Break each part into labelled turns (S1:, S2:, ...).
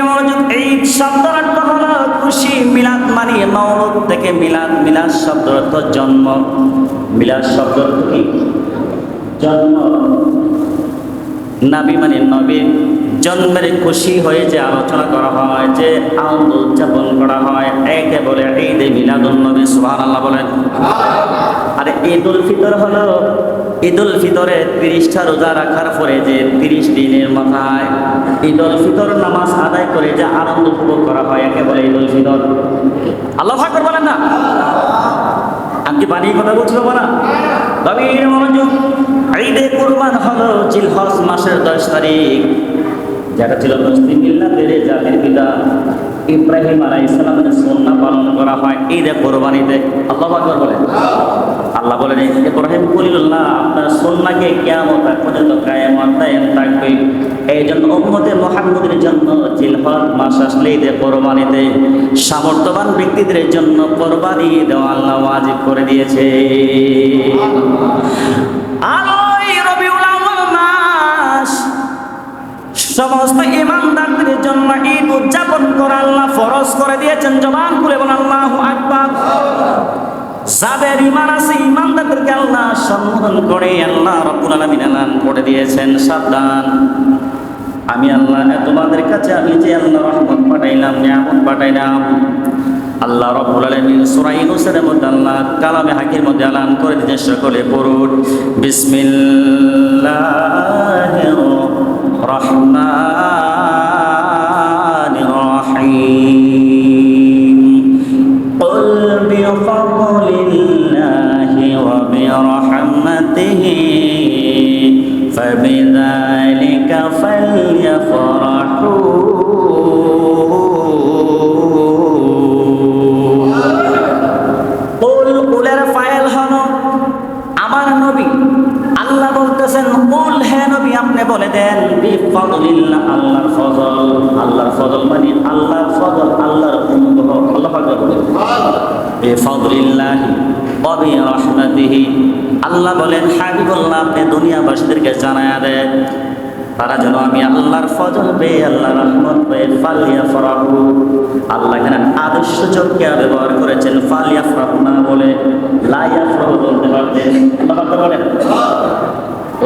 S1: মনোযোগ শব্দের অর্থ হলো খুশি, মিলাদ থেকে মিলাদ মিলাদ অর্থ জন্ম। মিলাদ শব্দের অর্থ কি? জন্ম। নাবি মানে নবী। জন্মের খুশি হয়ে যে আলোচনা করা হয়, যে আনন্দ উদযাপন করা হয়, একে বলে ঈদে মিলাদুল নবী, সুবহানাল্লাহ বলেন। আরে ঈদুল ফিতর হলো ঈদুল ফিতরে তিরিশটা রোজা রাখার পরে যে তিরিশ দিনের মাথায় ঈদুল ফিতর নামাজ আদায় করে যে আনন্দ উপভোগ করা হয়, একে বলে ঈদুল ফিতর। আল্লাহ ফাকর বলেন না? আমি কি বানিয়ে কথা বলছিল না? গভীর মনোযোগ। ঈদে কুরবান হলো জিলহজ মাসের দশ তারিখ। যেটা ছিল মুসলিম মিল্লাতের জাতির পিতা। ইব্রাহিম আলাই ইসলামের সন্না পালন করা হয়। ঈদে কোরবানিতে আল্লাহ আকবর বলেন আল্লাহ বলেন ইব্রাহিম কলিল্লাহ আপনার সন্নাকে কিয়ামত পর্যন্ত কায়েমত দায়েম থাকবে। এই জন্য উম্মতে মোহাম্মদের জন্য জিলহজ মাস আসলে ঈদে কোরবানিতে সামর্থ্যবান ব্যক্তিদের জন্য কোরবানি দেওয়া আল্লাহ করে দিয়েছে। আর সমস্ত ইমানদারদের জন্য ঈদ উদযাপন করা আল্লাহ ফরজ করে দিয়েছেন, জবান খুলে বলেন, আল্লাহু আকবার। যাদের ইমান আছে, ইমানদারদেরকে আল্লাহ সম্বোধন করে, আল্লাহ রব্বুল আলামিন এলান করে দিয়েছেন, সাবধান। আমি আল্লাহ তোমাদের কাছে আমি যে আল্লাহ রহমত পাঠাইলাম, নিয়ামত পাঠাইলাম, আল্লাহ রব্বুল আলামিন সূরা ইউনূসের মধ্যে আল্লাহ কালামে হাকির মধ্যে এলান করে দিয়েছেন, সকলে পড়ুন। বিসমিল্লাহির الرحمن الرحيم. قل بفضل الله وبرحمته فبذلك فليفرح দেন আল্লাহর ফজল। আল্লাহর ফজল মানে আল্লাহর ফজল, আল্লাহর অনুগ্রহ। আল্লাহ আল্লাহ বলেন, হাবিবুল্লাহ, আপনি দুনিয়াবাসীদেরকে জানায়া দেন। তারা যেন আমি আল্লাহর ফজল পেয়ে আল্লাহ রহমত পেয়ে ফালিয়া ফরাহু আল্লাহ এখানে আদর্শ চোখকে ব্যবহার করেছেন ফালিয়া ফরাহু না বলে লাইয়া ফরাহু বলতে পারতেন বলেন।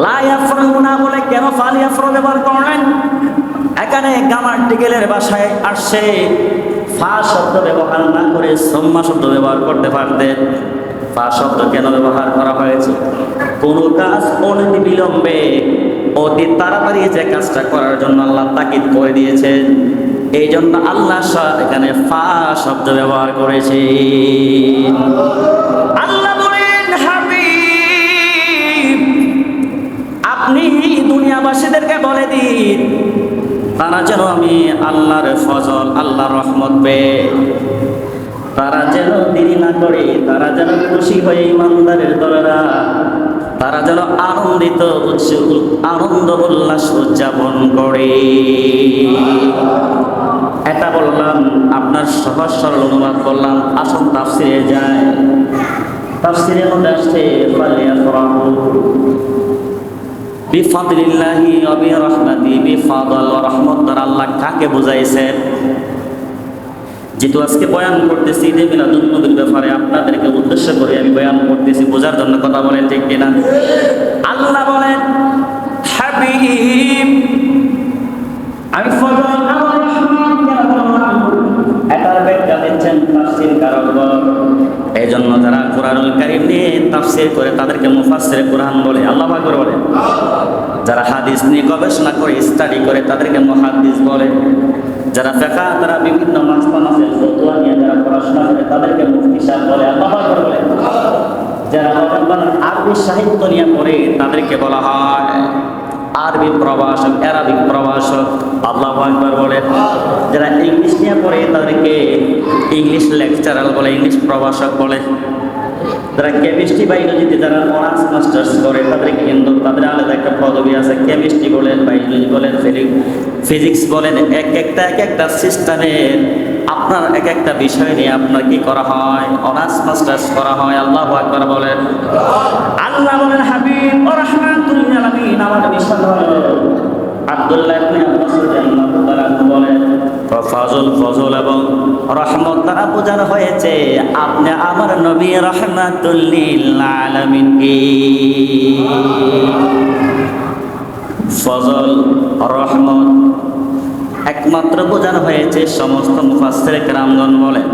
S1: লাইয়া ফরাহু না বলে কেন ফালিয়া ফরাহু ব্যবহার করলেন? এখানে গামার টিকেলের বাসায় আসছে ফা শব্দ ব্যবহার না করে সম্মা শব্দ ব্যবহার করতে পারতেন। ফা শব্দ কেন ব্যবহার করা হয়েছে? কোন কাজ অনতি বিলম্বে অতি তাড়াতাড়ি যে কাজটা করার জন্য আল্লাহ তাকিদ করে দিয়েছেন। এই জন্য আল্লাহ এখানে ফা শব্দ ব্যবহার করেছে আল্লাহ দুনিয়াবাসীদেরকে বলে দিন। তারা যেন আমি আল্লাহর ফজল, আল্লাহর রহমত পেয়ে। তারা যেন দেরি না করে, তারা যেন খুশি হয়ে ইমানদারের দলেরা। তারা যেন আনন্দিত আনন্দ উল্লাস উদযাপন করে। এটা বললাম, আপনার সহজ সরল অনুবাদ করলাম আসল তাফসিরে যায় তাফসিরের মধ্যে আসছে বিফাদলিল্লাহি ওয়া বিরহমাতি, বিফাদল রহমত। দ্বারা আল্লাহ কাকে বুঝাইছেন যেহেতু আজকে বয়ান করতেছি, ঈদে মিলাদুন নবীর ব্যাপারে আপনাদেরকে উদ্দেশ্য করে আমি বয়ান করতেছি, বোঝার জন্য কথা বলেন, ঠিক কিনা? আল্লাহ বলেন, হাবিব, আমি এটার ব্যাখ্যা দিচ্ছেন তাফসীর কারকগণ এই জন্য যারা কোরআনুল কারীম নিয়ে তাফসীর করে তাদেরকে মুফাসসিরে কোরআন বলে, আল্লাহ পাক বলে। যারা হাদিস নিয়ে গবেষণা করে স্টাডি করে, তাদেরকে মুহাদ্দিস বলে। যারা ফেকা তারা বিভিন্ন মাস্তা মাসের ফতোয়া নিয়ে যারা পড়াশোনা করে, তাদেরকে মুফতি সাহেব বলে, আল্লাহ পাক বলে। যারা আরবি সাহিত্য নিয়ে পড়ে, তাদেরকে বলা হয়। আরবি প্রভাষক অ্যারাবিক প্রভাষক, আল্লাহ আকবর বলে। যারা ইংলিশ নিয়ে পড়ে, তাদেরকে ইংলিশ লেকচারার বলে, ইংলিশ প্রভাষক বলে। যারা কেমিস্ট্রি বায়োলজিতে যারা অনার্স, মাস্টার্স করে তাদেরকে কিন্তু তাদের আলাদা একটা পদবি আছে, কেমিস্ট্রি বলেন বায়োলজি বলেন ফিজিক্স বলেন, এক একটা এক একটা সিস্টেমের আপনার এক একটা বিষয় নিয়ে আপনার কি করা হয়? অনার্স মাস্টার্স করা হয়? আল্লাহ আকবার বলেন। আল্লাহ বলেন হাবিব ও রহমাতুল আলামিন আমার বিষয় আব্দুল্লাহ ইবনে আব্বাস রাদিয়াল্লাহু তাআলা বলেন ফজল ফজল এবং রহমত দ্বারা বোঝানো হয়েছে আপনি আমার নবী রহমাতুল্লিল আলামিন কি? ফজল রহমত একমাত্র বোঝানো হয়েছে, সমস্ত মুফাসসির কেরামগণ বলেন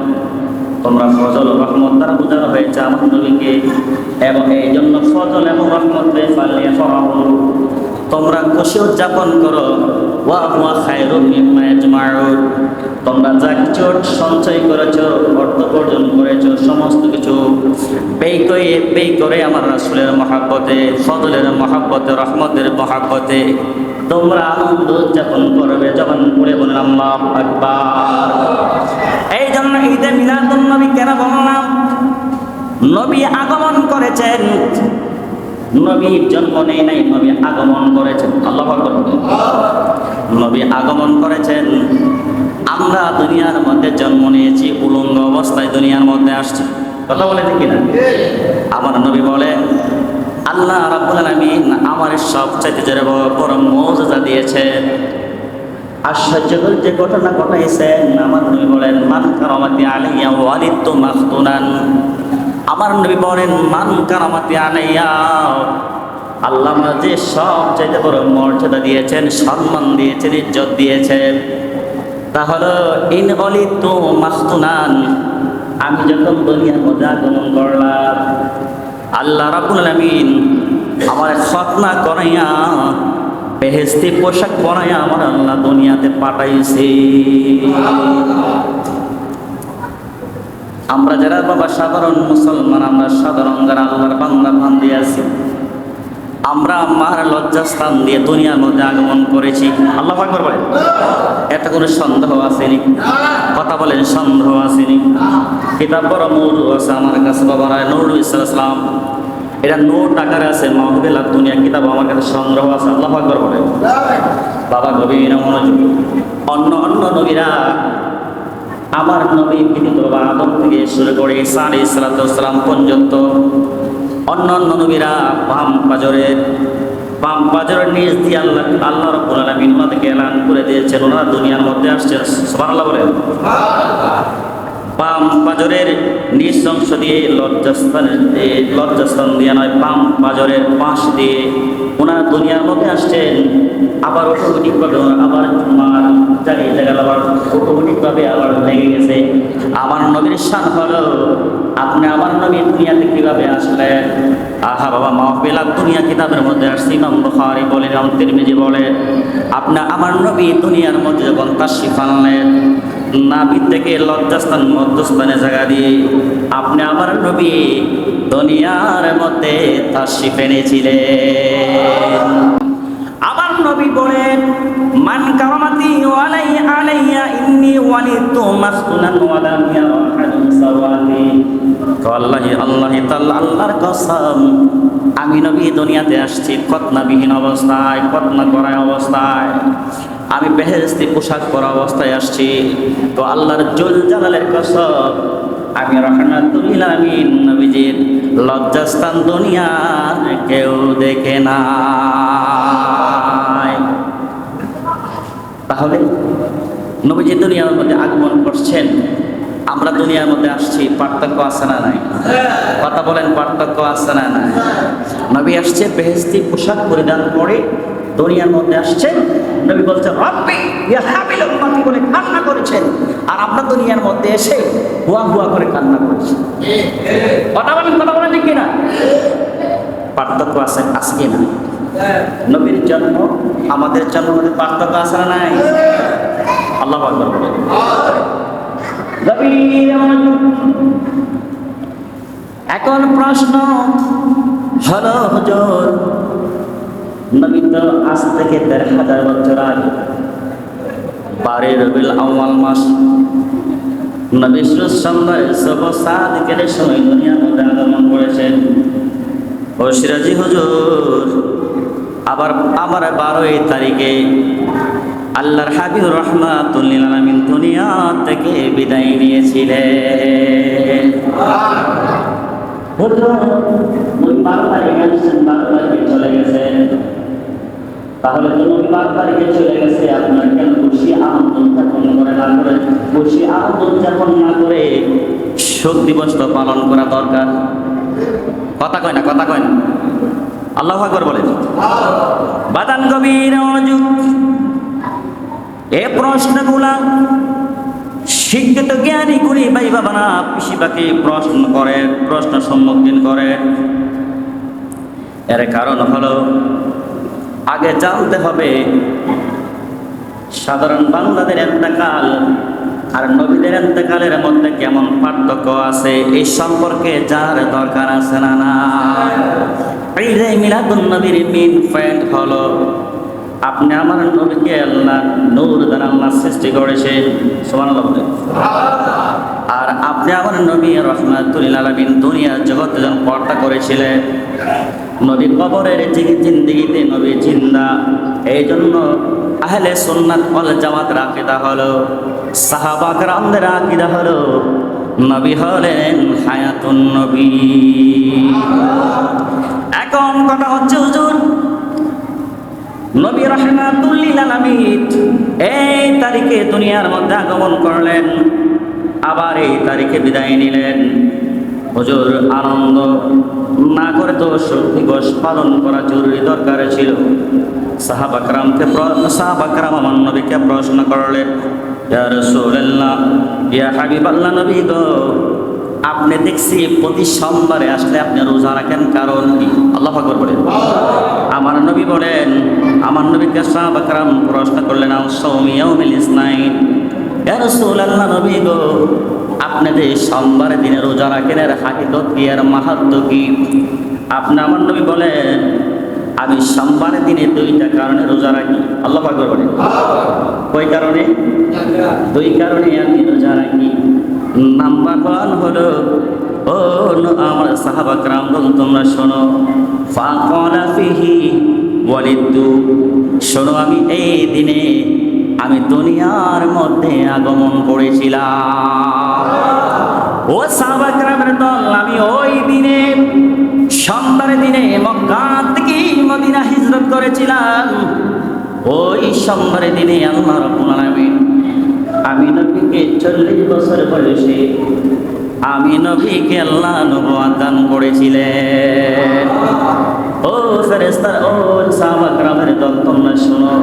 S1: তোমরা ফজল রহমত দ্বারা বোঝানো হয়েছে আমার নবীকে, এবং এই জন্য ফজল এবং রহমত তোমরা খুশি উদযাপন করো। ওয়া হুয়া তোমরা যা কিছু সঞ্চয় করেছ, অর্থ উপার্জন করেছ, সমস্ত কিছু ব্যয় করে ব্যয় করে আমার রাসূলের মহাব্বতে, ফজলের মহাব্বতে, রহমতের মহাব্বতে। তোমরা আনন্দ উদযাপন করবে যখন পড়ে আকবার। এই জন্য ঈদে মিলাদুন নবী কেন বললাম নবী আগমন করেছেন। নবীর জন্ম নেই নাই, নবী আগমন করেছেন। আল্লাহ নবী আগমন করেছেন। আমরা দুনিয়ার মধ্যে জন্ম নিয়েছি, উলঙ্গ অবস্থায় দুনিয়ার মধ্যে আসছি। কথা বলে দেখি না আমার নবী বলে আল্লাহ রাব্বুল আলামিন আমার সবচাইতে জোরে বড় মৌজুজা দিয়েছেন। আশ্চর্যকর যে ঘটনা ঘটাইছেন, আমার নবী বলেন, মান কারামাতি আলাইয়া ওয়ালিদতু মাখতুনান আমার নবী বলেন, মান কারামাতি আলাইয়া। আল্লাহ যে সব চাইতে বড় মর্যাদা দিয়েছেন, সম্মান দিয়েছেন, ইজ্জত দিয়েছেন। তাহলে ইন অলিতু মাখতুনান আমি যখন দুনিয়ার মধ্যে আগমন করলাম আল্লাহ রাবুল আলমিন আমার খতনা করাইয়া বেহেস্তি পোশাক পরাইয়া আমার আল্লাহ দুনিয়াতে পাঠাইছে। আমরা যারা বাবা সাধারণ মুসলমান, আমরা সাধারণ যারা আল্লাহর বাংলা বান্ধি আছি আমরা আমার লজ্জাস্থান দিয়ে দুনিয়ার মধ্যে আগমন করেছি। আল্লাহ আকবর বলেন। এটা কোনো সন্দেহ আসেনি। কথা বলেন সন্দেহ আসেনি। কিতাব বড় মৌজু আছে আমার কাছে বাবা রায় নুরুল ইসলাম। এটা নোট আকারে আছে মাহবুবেল দুনিয়া কিতাব আমার কাছে সংগ্রহ আছে আল্লাহ আকবর বলেন বাবা গভীর মনোযোগ। অন্য অন্য নবীরা আমার নবী বাবা আদম থেকে শুরু করে আলাইহিস সালাম পর্যন্ত অন্য অন্য নবীরা বাম পাজরের বাম পাজরের নিজ দিয়ে আল্লাহ আল্লাহ রব্বুল আলামিন ওনাদেরকে এলান করে দিয়েছেন। ওনারা দুনিয়ার মধ্যে আসছেন সুবহানাল্লাহ বলেন। বাম পাজরের অংশ দিয়ে লজ্জাস্থানের দিয়ে লজ্জাস্থান দিয়ে নয় বাম পাজরের পাশ দিয়ে ওনারা দুনিয়ার মধ্যে আসছেন। আবার অটোমেটিকভাবে আবার মার জায়গায় জায়গায় আবার অটোমেটিকভাবে আবার লেগে গেছে। আমার নবীর শান হলো, আপনি আমার নবী দুনিয়াতে কীভাবে আসলেন? আহা বাবা মা মাহবিলা দুনিয়া কিতাবের মধ্যে আসছি, ইমাম বুখারী বলে, ইমাম তিরমিজি বলে, আপনি আমার নবী দুনিয়ার মধ্যে যখন তাশরিফ আনলেন নাবি থেকে লজ্জাস্থান, মধ্যস্থানে জায়গা দিয়ে আপনি আমার নবী দুনিয়ার মধ্যে তাশরিফ এনেছিলেন। আমার নবী বলেন, মান কারামাতি ওয়ালাই আলাইয়া ইন্নি ওয়ালিদতু মাসতুনান ওয়া লাম ইয়ারা আহাদুন সাওয়াতি আল্লাহ আল্লাহ তাআলা আল্লাহর কসম আমি নবী দুনিয়াতে আসছি কতনাবিহীন অবস্থায় কতনা করা অবস্থায়। আমি বেহেস্তি পোশাক পরা অবস্থায় আসছি। তো আল্লাহর জুল জালালের কসম, আমি রহমাতুল্লিল আমিন নবীজির লজ্জাস্থান দুনিয়ার কেউ দেখে না তাহলে নবীজি দুনিয়ার মধ্যে আগমন করছেন। আমরা দুনিয়ার মধ্যে আসছি, পার্থক্য আছে না নাই? কথা বলেন, পার্থক্য আছে না নাই? নবী আসছে বেহেস্তি পোশাক পরিধান করে দুনিয়ার মধ্যে আসছেন। নবী বলছেন রব্বি, ইয়া হাবিল উম্মতি বলে কান্না করেছেন। আর আমরা দুনিয়ার মধ্যে এসে হুয়া হুয়া করে কান্না করছি। কথা বলেন কথা বলেন ঠিক কিনা? পার্থক্য আছে আছে কিনা নবীর জন্ম, আমাদের জন্ম মধ্যে পার্থক্য আছে না নাই? আল্লাহ বলেন। এখন প্রশ্ন হলো, হুজুর, নবী তো আজ থেকে দেড় হাজার বছর আগে বারে রবিল আউয়াল মাস, নবী সন্ধ্যায় সব সাদিকের সময় দুনিয়ার মধ্যে আগমন করেছেন। ও সিরাজি হুজুর, আবার আবার বারোই তারিখে আল্লাহর হাবিব রহমাতুল্লিল আলামিন দুনিয়া থেকে বিদায় নিয়েছিলেন। হুজুর ওই বারো তারিখে আসছেন বারো তারিখে চলে গেছেন। তাহলে তো নবী তারিখে চলে গেছে আপনার কেন খুশি আনন্দ উদযাপন করে না করে? খুশি আনন্দ উদযাপন না করে শোক দিবস তো পালন করা দরকার। কথা কয় না কথা কয় না। আল্লাহ আকবর বলেন। বাদান গভীর মনোযোগ। এ প্রশ্নগুলা শিক্ষিত জ্ঞানী গুণী ভাই বাবারা পিসিবাকে প্রশ্ন করে, প্রশ্ন সম্মুখীন করে। এর কারণ হলো, আগে জানতে হবে সাধারণ বাংলাদের এন্তকাল আর নবীদের এন্তকালের মধ্যে কেমন পার্থক্য আছে, এই সম্পর্কে যার দরকার আছে না না মিলাদুন নবীর মেন পয়েন্ট হলো আপনি আমার নবীকে আল্লাহ নূর দ্বারা আল্লাহ সৃষ্টি করেছে সমান আর আপনি আমার নবী রহমাতুল্লিল আলমিন দুনিয়া জগতে যখন পর্দা করেছিলেন। নবী কবরের জিন্দিগিতে নবী জিন্দা। এই জন্য আহলে সুন্নাত অল জামাত রাকিদা হলো, সাহাবা রামদের আকিদা হলো, নবী হলেন হায়াতুন নবী। এখন কথা হচ্ছে, হুজুর। নবী রহমাতুল্লিল আলামিন এই তারিখে দুনিয়ার মধ্যে আগমন করলেন, আবার এই তারিখে বিদায় নিলেন। হুজুর, আনন্দ না করে তো শোক দিবস পালন করা জরুরি দরকার ছিল। সাহাবাকরামকে সাহাবাকরাম আমার নবীকে প্রশ্ন করলেন, ইয়া রাসূলুল্লাহ, ইয়া হাবিবাল্লাহ নবী গো আপনি দেখছি প্রতি সোমবারে আসলে আপনি রোজা রাখেন কারণ কি? আল্লাহ আকবর বলেন। আমার নবী বলেন আমার নবীকে সাহাবাকরাম প্রশ্ন করলেন সৌমিয়াউমিল ইসনাইন? ইয়া রাসূলুল্লাহ নবী গো আপনি যে সোমবার দিনে রোজা রাখেন এর হাকিকত কি এর মাহাত্ম কি? আপনি আমার নবী বলেন আমি সোমবারের দিনে দুইটা কারণে রোজা রাখি। আল্লাহ আকবর বলেন। কই কারণে? দুই কারণে আমি রোজা রাখি। নাম্বার ওয়ান হলো, ও আমার সাহাবা ক্রাম বল তোমরা শোনো, ফাকলা ফিহি ওয়ালিদু শোনো আমি এই দিনে আমি দুনিয়ার মধ্যে আগমন করেছিলাম। ও সাহাবা ক্রামের দল, আমি ওই দিনে সোমবারের দিনে মক্কা থেকে মদিনা হিজরত করেছিলাম। ওই সোমবারের দিনে আল্লাহ রাব্বুল আলামিন আমি নবীকে চল্লিশ বছর বয়সে আমি নবীকে আল্লাহ নবাদ দান করেছিলেন। ও ফেরেস্তার ও সাহাবা গ্রামের দল, তোমরা শোনো,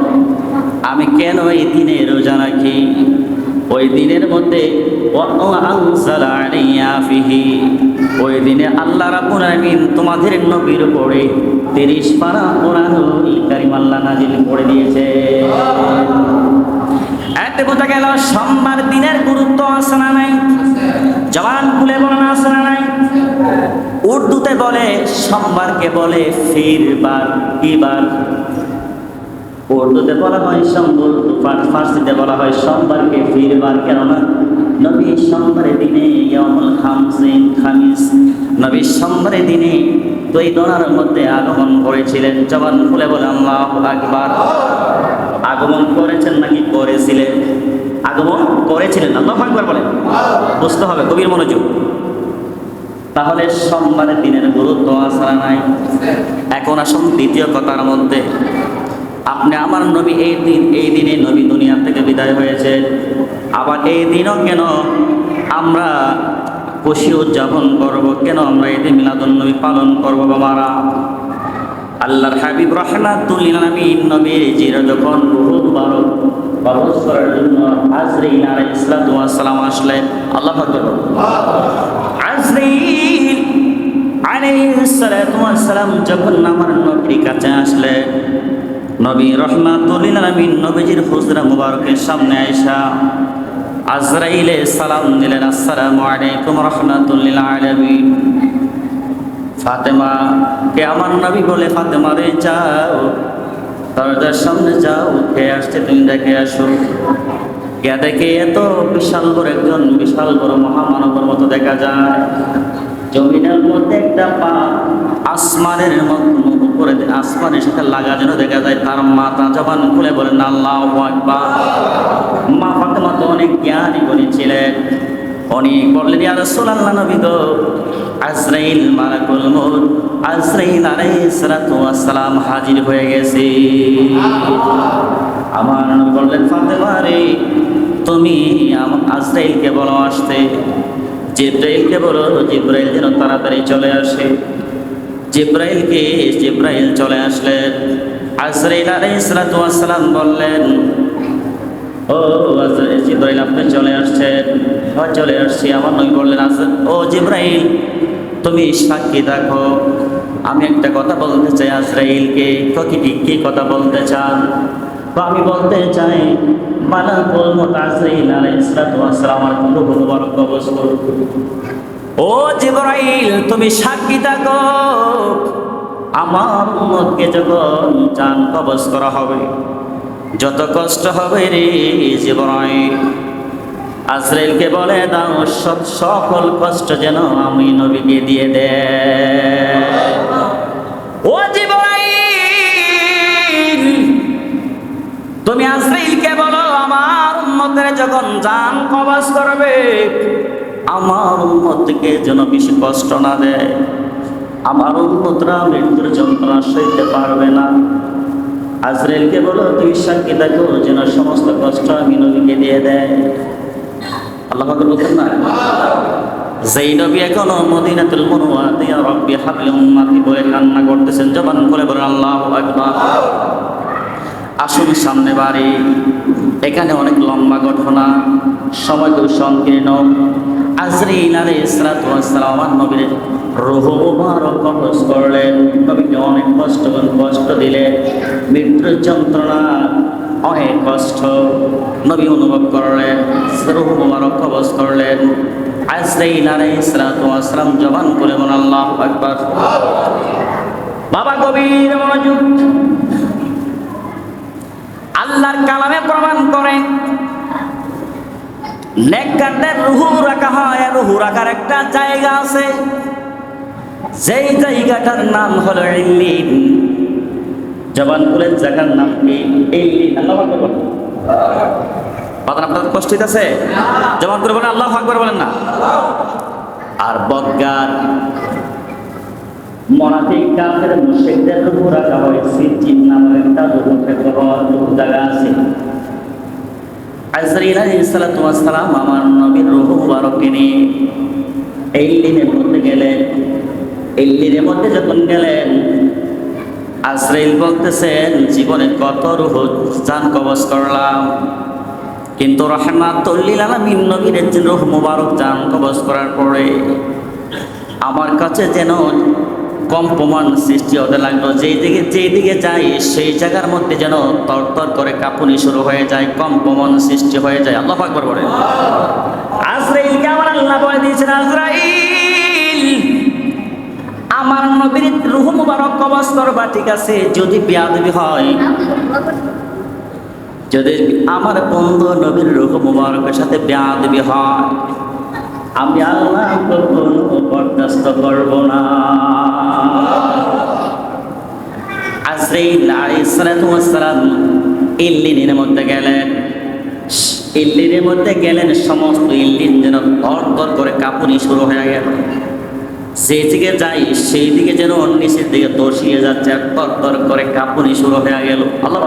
S1: আমি কেন এই দিনে রোজা রাখি? ওই দিনের মধ্যে ওই দিনে আল্লাহ রাবুল আমিন তোমাদের নবীর পড়ে তিরিশ পারা পুরানো কারিম আল্লাহ নাজিল করে দিয়েছে এতে বোঝা গেল, সোমবার দিনের গুরুত্ব আসে না নাই? জবান খুলে বলেন আসে না নাই? উর্দুতে বলে, সোমবারকে বলে ফিরবার, কিবার। উর্দুতে বলা হয় সোমবার ফার্সিতে বলা হয় সোমবারকে ফিরবার, কেননা নবী সোমবারের দিনে ইয়ামুল খামসিন খামিস। নবী সোমবারের দিনে দুই দোনার মধ্যে আগমন করেছিলেন। জবান খুলে বলে, আল্লাহ আকবার। আগমন করেছেন নাকি করেছিলেন? আগমন করেছিলেন, আল্লাহ আকবার বলেন। বুঝতে হবে, গভীর মনোযোগ। তাহলে সোমবারের দিনের গুরুত্ব আসা নাই? এখন আসুন দ্বিতীয় কথার মধ্যে। আপনি আমার নবী এই দিন, এই দিনে নবী দুনিয়া থেকে বিদায় হয়েছে। আবার এই দিনও কেন আমরা খুশি উদযাপন করব? কেন আমরা এই দিন মিলাদুন নবী পালন করব বাবারা? আল্লাহর হাবিব রহমাতুল্লিল আলামিন নবীর যখন মুবারক কবজ করার জন্য আজরাইল আলাইহিস সালাতু ওয়াস সালাম আসলেন, আল্লাহ আকবার। আজরাইল আলাইহিস সালাতু ওয়াস যখন আমার নবীর কাছে আসলেন নবী রহমাতুল্লিল আলামিন নবীজির হুজরা মুবারকের সামনে আয়েশা আজরাইলে সালাম দিলেন, আসসালামু আলাইকুম রহমাতুল্লিল আলামিন। ফাতেমা কে আমার নবী বলে, ফাতেমা রে, যাও, দরজার সামনে যাও কে আসছে, তুমি দেখে আসো। কে দেখে এত বিশাল বড় একজন, বিশাল বড় মহামানবের মতো দেখা যায়। জমিনের মধ্যে একটা পা আসমানের মতো উপরে আসমানের সাথে লাগা যেন দেখা যায়, তার মাথা জবান খুলে বলেন, আল্লাহ আকবার। মা ফাতেমা তো অনেক জ্ঞানী গুণী ছিলেন। উনি বললেন, ইয়া রাসূলুল্লাহ নবী গো আজরাইল মালাকুল মউত। আজরাইল আলাইহিস সালাতু সালাম হাজির হয়ে গেছে। আমার নবী বললেন, ফাতেমা রে, তুমি আজরাইলকে বলো আসতে। জিব্রাইলকে বলো, জিব্রাইল যেন তাড়াতাড়ি চলে আসে। জিব্রাইলকে জিব্রাইল চলে আসলেন। আজরাইল আলাইহিস সালাতু ওয়াস সালাম বললেন, ও জিব্রাইল আপনি চলে আসছেন। চলে আসছি। আমার নবী বললেন ও জিব্রাইল, তুমি সাক্ষী দেখো। আমি একটা কথা বলতে চাই আজরাইলকে। তো কি কথা বলতে চান? তো আমি বলতে চাই, মালাকুল মত আজরাইল আলাইহিস সালাতু ওয়াস সালাম, আমার কবজ করুন ও জিব্রাইল, তুমি সাক্ষী থাকো। আমার উম্মতকে যখন চান কবজ করা হবে, যত কষ্ট হবে রে জিব্রাইল। আজরাইলকে বলে দাও, সব সকল কষ্ট যেন আমি নবীকে দিয়ে দে। ও জিব্রাইল, তুমি আজরাইলকে বলো, আমার উম্মতের যখন জান কবজ করবে আমার উম্মতকে যেন বেশি কষ্ট না দেয়। আমার উম্মতরা মৃত্যুর যন্ত্রণা সইতে পারবে না। আজরাইলকে বলো তুই সাক্ষী দেখো যেন সমস্ত কষ্ট আমি নবীকে দিয়ে দেয়। আল্লাহ বলতেন না? যেই নবী এখনও মদিনাতুল মুনওয়ারাতে ইয়া রাব্বি হাবলি উম্মতি বলে কান্না করতেছেন, জবান করে বলেন, আল্লাহু আকবার। আসুন সামনে বাড়ি। এখানে অনেক লম্বা ঘটনা সময় খুব সংকীর্ণ। ওয়াস সালাম আমার নবীর রূহ মুবারক কবজ করলেন। নবীকে অনেক কষ্ট কষ্ট দিলেন মৃত্যুর যন্ত্রণা, অনেক কষ্ট নবী অনুভব করলেন, রূহ মুবারক কবজ করলেন। আজরাইল আলাইহিস সালাতু ওয়াস জবান করে বলেন, আল্লাহু আকবার। বাবা গভীর মনোযোগ আল্লাহর কালামে প্রমাণ করে। নেককারদের রুহু রাখা হয় রুহু রাখার একটা জায়গা আছে। যেই জায়গাটার নাম হলো ইল্লিন জবান করে জায়গার নাম কি? ইল্লিন আল্লাহ আকবার বলেন। আপনাদের কষ্ট হইতেছে? জবান করে বলেন আল্লাহ আকবার বলেন না। আর বজ্ঞার মনাফিক মুশরিকদের রূহ রাখা হয়েছে। জিন নামের একটা হওয়ার জায়গা আছে। আমার নবীর রূহ মুবারককে নিয়ে মধ্যে গেলেন। দিনের মধ্যে যখন গেলেন, আজরাইল বলতেছেন, জীবনে কত রূহ জান কবজ করলাম, কিন্তু রহমাতুল্লিল আলামিন নবীর রূহ মুবারক জান কবজ করার পরে আমার কাছে যেন কম্পমান সৃষ্টি হতে লাগল। যেই দিকে যেই দিকে যাই সেই জায়গার মধ্যে যেন তরতর করে কাঁপুনি শুরু হয়ে যায়, কম কম্পমান সৃষ্টি হয়ে যায়। আল্লাহ আকবর বলেন। আজরাইলকে আমার আল্লাহ বলে দিয়েছেন, আজরাইল, আমার নবীর রুহ মুবারক কবজ করবা ঠিক আছে, যদি বিয়াদবি হয়, যদি আমার বন্ধু নবীর রুহ মুবারকের সাথে বেয়াদবি হয় আমি আল্লাহ কখনো বরদাস্ত করব না? আজরাইল আলাইহিস সালাতু ওয়াস সালাম ইল্লিনের মধ্যে গেলেন। ইল্লিনের মধ্যে গেলেন, সমস্ত ইল্লিন যেন ধর করে কাঁপুনি শুরু হয়ে গেল। সেই দিকে যাই সেই দিকে যেন নিচের দিকে দর্শিয়ে যাচ্ছে, আর তর করে কাঁপুনি শুরু হয়ে গেল। আল্লাহ।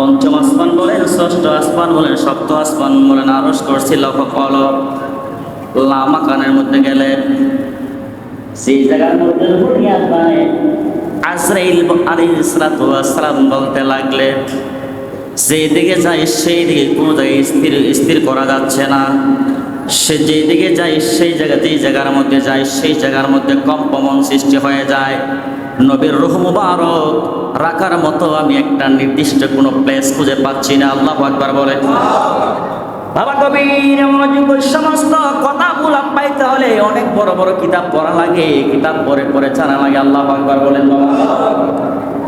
S1: পঞ্চম আসমান বলেন, ষষ্ঠ আসমান বলেন, সপ্ত আসমান বলেন আরস করছি লক্ষ্য কল। লামা কানের মধ্যে গেলেন সেই জায়গার মধ্যে আজরাইল আলাইহিস সালাতু বলতে লাগলেন সেই দিকে যাই সেই দিকে কোনো জায়গায় স্থির স্থির করা যাচ্ছে না। সে যেই দিকে যায় সেই জায়গা, যেই জায়গার মধ্যে যায়, সেই জায়গার মধ্যে কম্পমন সৃষ্টি হয়ে যায়। নবীর রুহ মুবারক রাখার মতো আমি একটা নির্দিষ্ট কোনো প্লেস খুঁজে পাচ্ছি না। আল্লাহ আকবার বলে। বাবা কবির সমস্ত কথাগুলো পাইতে হলে অনেক বড় বড় কিতাব পড়া লাগে, কিতাব পড়ে পড়ে জানা লাগে। আল্লাহ আকবার বলেন বাবা।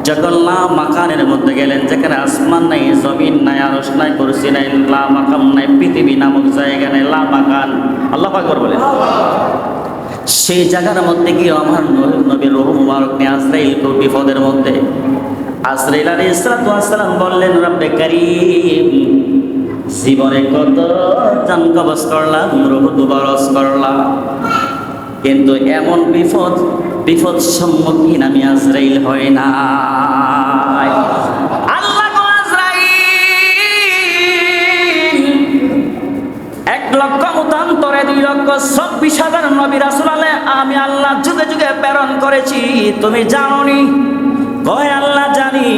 S1: যখন লা মাকানের মধ্যে গেলেন, যেখানে আসমান নাই, জমিন নাই আরস নাই, কুরসি নাই, লা মাকাম নাই, পৃথিবী নামক জায়গা নাই, লা মাকান। আল্লাহ আকবার বলেন। সেই জায়গার মধ্যে গিয়ে আমার নবী- নবীর রহু মুবারক নিয়ে আজরাইল খুব বিপদের মধ্যে। আজরাইল আলাইহিস সালাতু ওয়াস বললেন, রব্বে কারীম, জীবনে কত জান কবজ করলাম, রহু দুবারস করলাম। কিন্তু এমন বিপদ বিপদ সম্মুখীন আমি আজরাইল হয় না। আমি আল্লাহ যুগে যুগে প্রেরণ করেছি। তুমি জানোনি? কয় আল্লাহ জানি?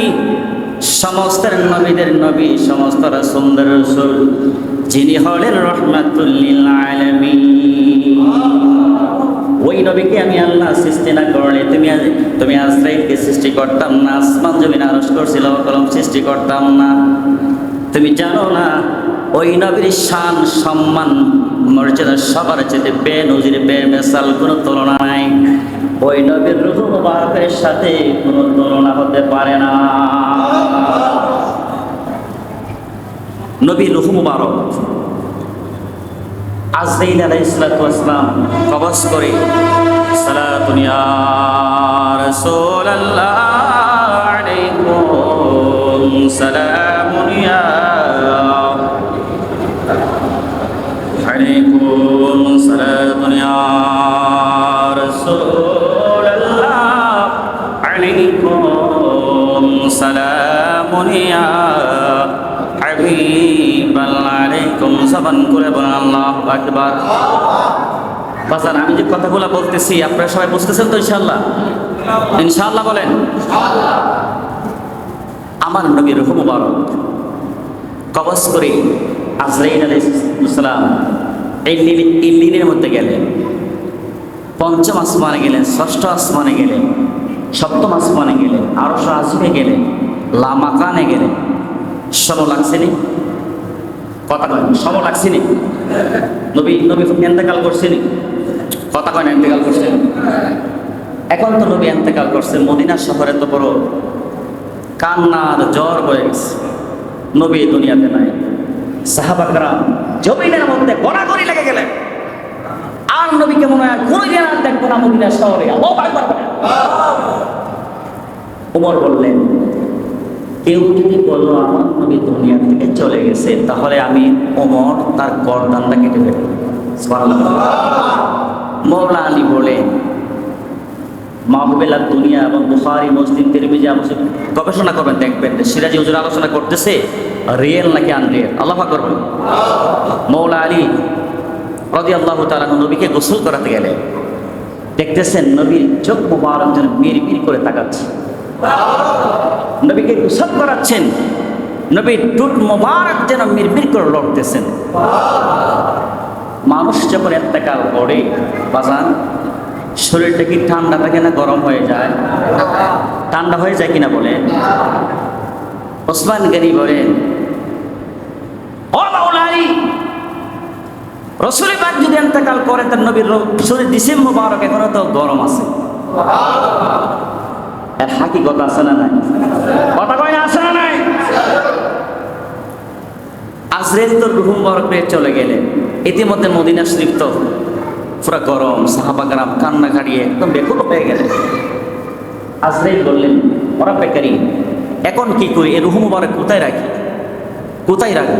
S1: সমস্ত নবীদের নবী, সমস্ত সুন্দর রসুল, যিনি হলেন রহমাতুল্লিল আলামিন। ওই নবীকে আমি আল্লাহ সৃষ্টি না করলে তুমি তুমি আজরাইলকে সৃষ্টি করতাম না, আসমান জমিন আরস করছিল কলম সৃষ্টি করতাম না। তুমি জানো না ওই নবীর শান, সম্মান, মর্যাদা সবার চেতে বে নজির, বে মেসাল কোনো তুলনা নাই। ওই নবীর রুহু মুবারকের সাথে কোনো তুলনা হতে পারে না। নবী রুহু মুবারক। আজরাইল আলাইহিসসালাম কবজ করে, সালাতুন ইয়া রাসূলুল্লাহ আলাইকুম, সালামুন ইয়া আমি যে কথাগুলো বলতেছি, আপনারা সবাই বুঝতেছেন তো ইনশাআল্লাহ? ইনশাআল্লাহ বলেন। আমার নবী রুহ মুবারক। কবজ করে আজরাইল আলাইহিসসালাম এই ইল্লিনের মধ্যে গেলেন। পঞ্চম আসমানে গেলেন, ষষ্ঠ আসমানে গেলেন, সপ্তম আসমানে গেলেন, আরও আজিমে গেলেন, লামাকানে গেলেন। সম লাগছেনি কথা কয় সম লাগছেনি নবী নবী এন্তেকাল করছেনি কথা কয় না, এন্তেকাল করছেন এখন তো নবী এন্তেকাল করছে, মদিনা শহরে তো বড় কান্নার জ্বর বয়ে গেছে। নবী দুনিয়াতে নাই। সাহাবাকরা জমিনের মধ্যে গড়াগড়ি লেগে গেলেন। আর নবীকে মনে হয় কোনো দিন আর দেখব না মদিনা শহরে। উমর বললেন, কেউ যদি বলল আমার নবী দুনিয়া থেকে চলে গেছে, তাহলে আমি ওমর তার গরদানটা কেটে ফেলব। মৌলা আলী বলে মাহবুবেলা দুনিয়া এবং বুখারি, মুসলিম, তিরমিজি গবেষণা করবেন, দেখবেন সিরাজি হুজুর আলোচনা করতেছে। রিয়েল নাকি আনরিয়েল আল্লাহ করবেন মৌলা আলী রদি আল্লাহ তালা নবীকে গোসল করাতে গেলে দেখতেছেন নবীর চোখ মোবারক যেন মির মির করে তাকাচ্ছে। নবীকে গোসল করাচ্ছেন। নবীর টুট মোবারক যেন মিরমির করে লড়তেছেন। মানুষ যখন এতেকাল করে বাজান, শরীরটা কি ঠান্ডা থাকে না গরম হয়ে যায়? ঠান্ডা হয়ে যায় কিনা বলে ওসমান গনি বলেন ও মাওলানি রসুলি পাক যদি এতেকাল করে, তার নবীর শরীর ডিসেম্বর মোবারক, এখনও তো গরম আছে। এর হাকিকত আছে না নাই? কথা কয় আছে না নাই? আজরেল তো রুহুম বরফ পেয়ে চলে গেলে, ইতিমধ্যে মদিনা শরীফ তো পুরো গরম সাহাবাগারাম কান্না কাড়িয়ে একদম বেকুল হয়ে গেলেন আজরেল বললেন, ওরা বেকারি, এখন কি করি? এই রুহুম মুবারক কোথায় রাখি? কোথায় রাখব?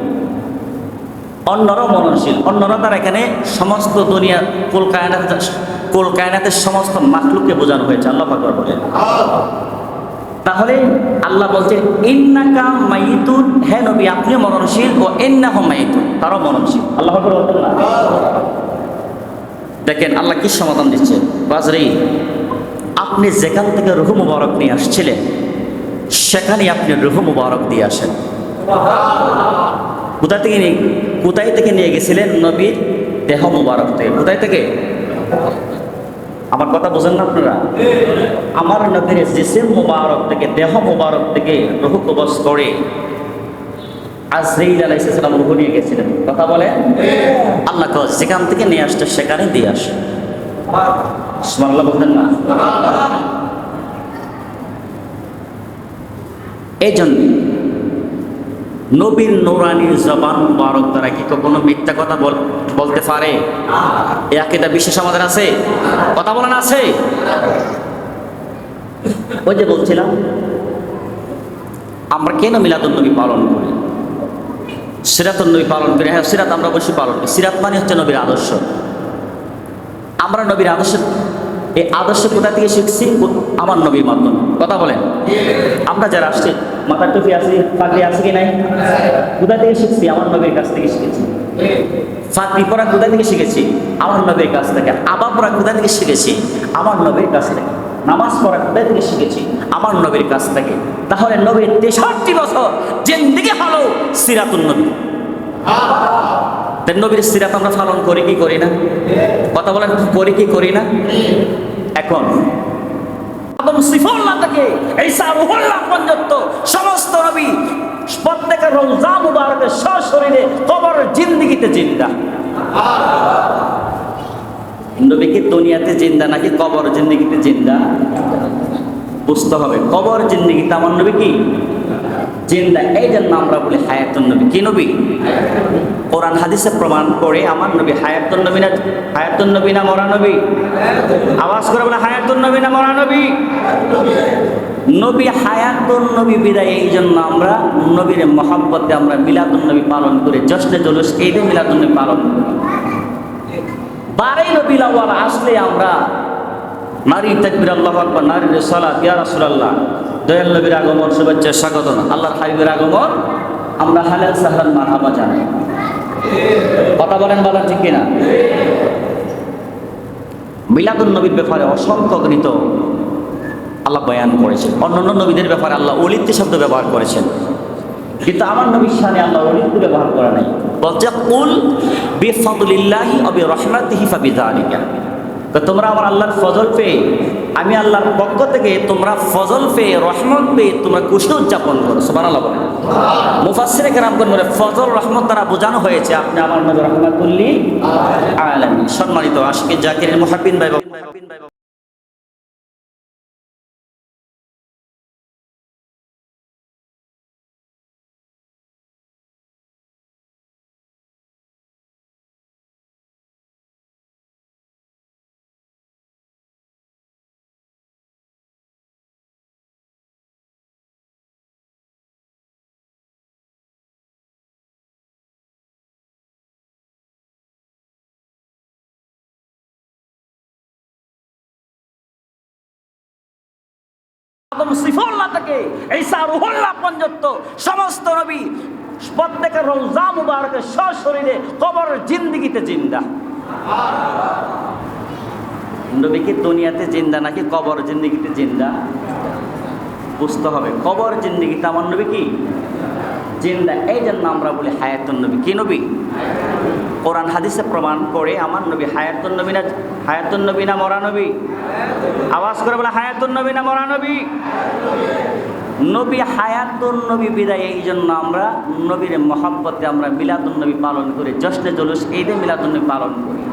S1: অন্যরাও মরণশীল। অন্যরা তার এখানে সমস্ত দুনিয়া কুল কায়নাত কুল কায়নাতের সমস্ত মাখলুককে বোঝানো হয়েছে। আল্লাহ পাকবার বলেন। তাহলে আল্লাহ বলছেন ইন্নাকা মাইতুন। হে নবী, আপনিও মরণশীল ও ইন্নাহ মাইতুন। তারও মননশীল আল্লাহ না দেখেন আল্লাহ কি সমাধান দিচ্ছে? বাজরি আপনি যেখান থেকে রুহু মুবারক নিয়ে আসছিলেন সেখানে আপনি রুহু মুবারক দিয়ে আসেন। কোথায় থেকে নিয়ে কোথায় থেকে নিয়ে গেছিলেন নবীর দেহ মুবারক থেকে। কোথায় থেকে? আমার কথা বোঝেন না আপনারা? আমার নবীর জিসিম মুবারক থেকে দেহ মুবারক থেকে রুহু কবজ করে আজরাইল আলাইহিসসালাম রুহু নিয়ে গেছিলেন। কথা বলে আল্লাহ কয় যেখান থেকে নিয়ে আসতে সেখানে দিয়ে আসে সুবহানাল্লাহ বলতেন না? এই জন্য নবীর নোরানির জবান মুবারক দ্বারা কি কখনো মিথ্যা কথা বল- বলতে পারে? এ আকিদা বিশ্বাস আমাদের আছে? কথা বলেন আছে? ওই যে বলছিলাম, আমরা কেন মিলাদুল নবী পালন করি? সিরাতুল নবী পালন করি। হ্যাঁ সিরাত আমরা অবশ্যই পালন করি। সিরাত মানে হচ্ছে নবীর আদর্শ। আমরা নবীর আদর্শ এই আদর্শ কোথা থেকে শিখছি? আমার নবীর মাধ্যমে। কথা বলেন। আমরা যারা আসছি মাথার টুপি আছে, পাগড়ি আছে কি নাই? কোথা থেকে শিখছি? আমার নবীর কাছ থেকে শিখেছি। ফাঁকি পড়া কোথা থেকে শিখেছি? আমার নবীর কাছ থেকে। আবা পড়া কোথা থেকে শিখেছি? আমার নবীর কাছ থেকে। নামাজ পড়া কোথা থেকে শিখেছি? আমার নবীর কাছ থেকে। তাহলে নবীর তেষট্টি বছর জিন্দিগি হলো সিরাতুল নবী। তাই নবীর সিরাত আমরা পালন করি, কি করি না? কথা বলেন, করি কি করি না? এখন। আদম সিফুল্লাহ থেকে ঈসা রুহুল্লাহ পর্যন্ত সমস্ত নবী প্রত্যেকের রোজা মুবারকের সশরীরে কবর জিন্দিগিতে জিন্দা। নবী কি দুনিয়াতে জিন্দা নাকি কবর জিন্দিগিতে জিন্দা? বুঝতে হবে, কবর জিন্দিগিতে আমার নবী কি? জিন্দা, এই জন্য আমরা বলি হায়াতুন নবী। কি নবী? কোরআন, হাদিসে প্রমাণ করে আমার নবী হায়াতুন নবী না হায়াতুন নবী না মরা নবী? আওয়াজ করে বলে হায়াতুন নবী না মরা নবী? নবী হায়াতুন নবী বিদায়, এই জন্য আমরা নবীর মহাব্বতে আমরা মিলাদুন নবী পালন করি। জশ্নে জলুস এই মিলাদুন নবী পালন করি। বারে নবী আসলে আমরা নারী তাকবির আল্লাহ নারীর সালাত ইয়া রাসূলুল্লাহ। দয়াল নবীর আগমন শুভেচ্ছা স্বাগত আল্লাহর হাবিবের আগমন, আমরা হালাল সাহরান মারহাবা জানাই কথা বলেন বলেন ঠিক কিনা? মিলাদুন নবীর ব্যাপারে অসংখ্য গণিত আল্লাহ বয়ান করেছেন। অন্যান্য নবীদের ব্যাপারে আল্লাহ অলিত্তি শব্দ ব্যবহার করেছেন। কিন্তু আমার নবীর সামনে আল্লাহ অলিত্তি ব্যবহার করে নাই। বলছে, কুল বিফাদুলিল্লাহি অবি রহমাতিহি ফাবিযালিকা। তো তোমরা আমার আল্লাহর ফজল পেয়ে আমি আল্লাহর পক্ষ থেকে তোমরা ফজল পেয়ে, রহমত পেয়ে তোমরা খুশি উদযাপন করো সুবান আল্লাহ বলে মুফাসির কেরাম করে ফজল, রহমত দ্বারা বোঝানো হয়েছে আপনি আমার মধ্যে রহমাতুল্লি করলি সম্মানিত আশকে জাকির মুহাবিন ভাই আদম সিফুল্লাহ থেকে ঈসা রুহুল্লাহ পর্যন্ত সমস্ত নবী প্রত্যেকের রোজা মুবারকের সশরীরে কবর জিন্দিগিতে জিন্দা। নবী কি দুনিয়াতে জিন্দা নাকি কবর জিন্দিগিতে জিন্দা? বুঝতে হবে, কবর জিন্দিগিতে আমার নবী কি? জিন্দা। এই জন্য আমরা বলি হায়াতুন নবী। কি নবী? কোরআন হাদিসে প্রমাণ করে আমার নবী হায়াতুন নবী না হায়াতুন নবী না মরা নবী? আওয়াজ করে বলে, হায়াতুন নবী না মরা নবী? নবী হায়াতুন নবী বিদায়, এই জন্য আমরা নবীর মহাব্বতে আমরা মিলাদুন নবী পালন করি, জশ্নে জলুস দিয়ে মিলাদুন নবী পালন করি।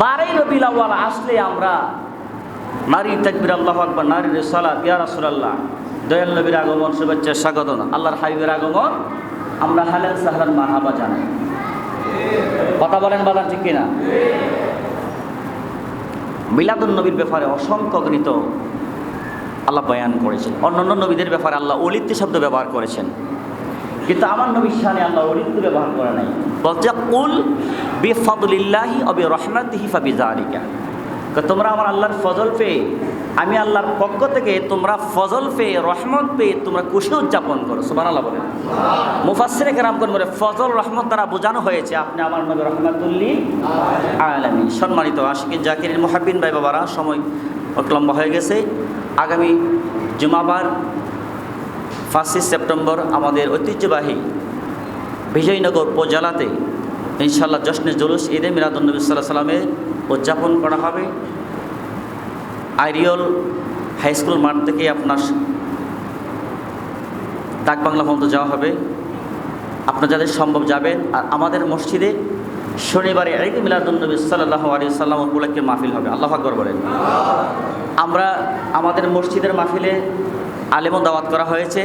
S1: বারেই নবী লাওয়াল আসলে আমরা নারী তাকবির, আল্লাহ আকবর নারীর সালাত ইয়া রাসূলুল্লাহ, দয়াল নবীর আগমন, শুভেচ্ছা স্বাগত আল্লাহর হাবিবের আগমন, আমরা হালাল সাহরান মারহাবা জানাই। কথা বলেন বলেন ঠিক কিনা? মিলাদুন নবীর ব্যাপারে অসংখ্য গণিত আল্লাহ বয়ান করেছেন। অন্যান্য নবীদের ব্যাপারে আল্লাহ অলিত্তি শব্দ ব্যবহার করেছেন। কিন্তু আমার নবীর সামনে আল্লাহ অলিত্তি ব্যবহার করে নাই। বলছে, কুল বিফাদুলিল্লাহি অবি রহমাতিহি ফাবিযালিকা। তো তোমরা আমার আল্লাহর ফজল পেয়ে আমি আল্লাহর পক্ষ থেকে তোমরা ফজল পেয়ে, রহমত পেয়ে তোমরা খুশি উদযাপন করো। সুবান আল্লাহ বলেন। মুফাসিরে কেরাম করে বলে, ফজল, রহমত দ্বারা বোঝানো হয়েছে আপনি আমার নবী রহমাতুল্লি আলামী সম্মানিত আশিক জাকির মুহাব্বিন ভাই বাবারা, সময় অক্লম্ব হয়ে গেছে। আগামী জুমাবার ফার্স্টই সেপ্টেম্বর আমাদের ঐতিহ্যবাহী বিজয়নগর উপজেলাতে ইনশাল্লাহ জশ্নে জুলুস ঈদে মিরাদুলনবী সাল্লাহ সাল্লামে উদযাপন করা হবে। আইরিয়ল হাই স্কুল মাঠ থেকে আপনার ডাক বাংলা পর্যন্ত যাওয়া হবে। আপনার যাদের সম্ভব যাবেন। আর আমাদের মসজিদে শনিবারে ঈদ মিলাদুলনবী সাল্লাহ আলী সাল্লাম উপলক্ষে মাহফিল হবে। আল্লাহ আকবর বলেন। আমরা আমাদের মসজিদের মাহফিলে আলেমও দাওয়াত করা হয়েছে।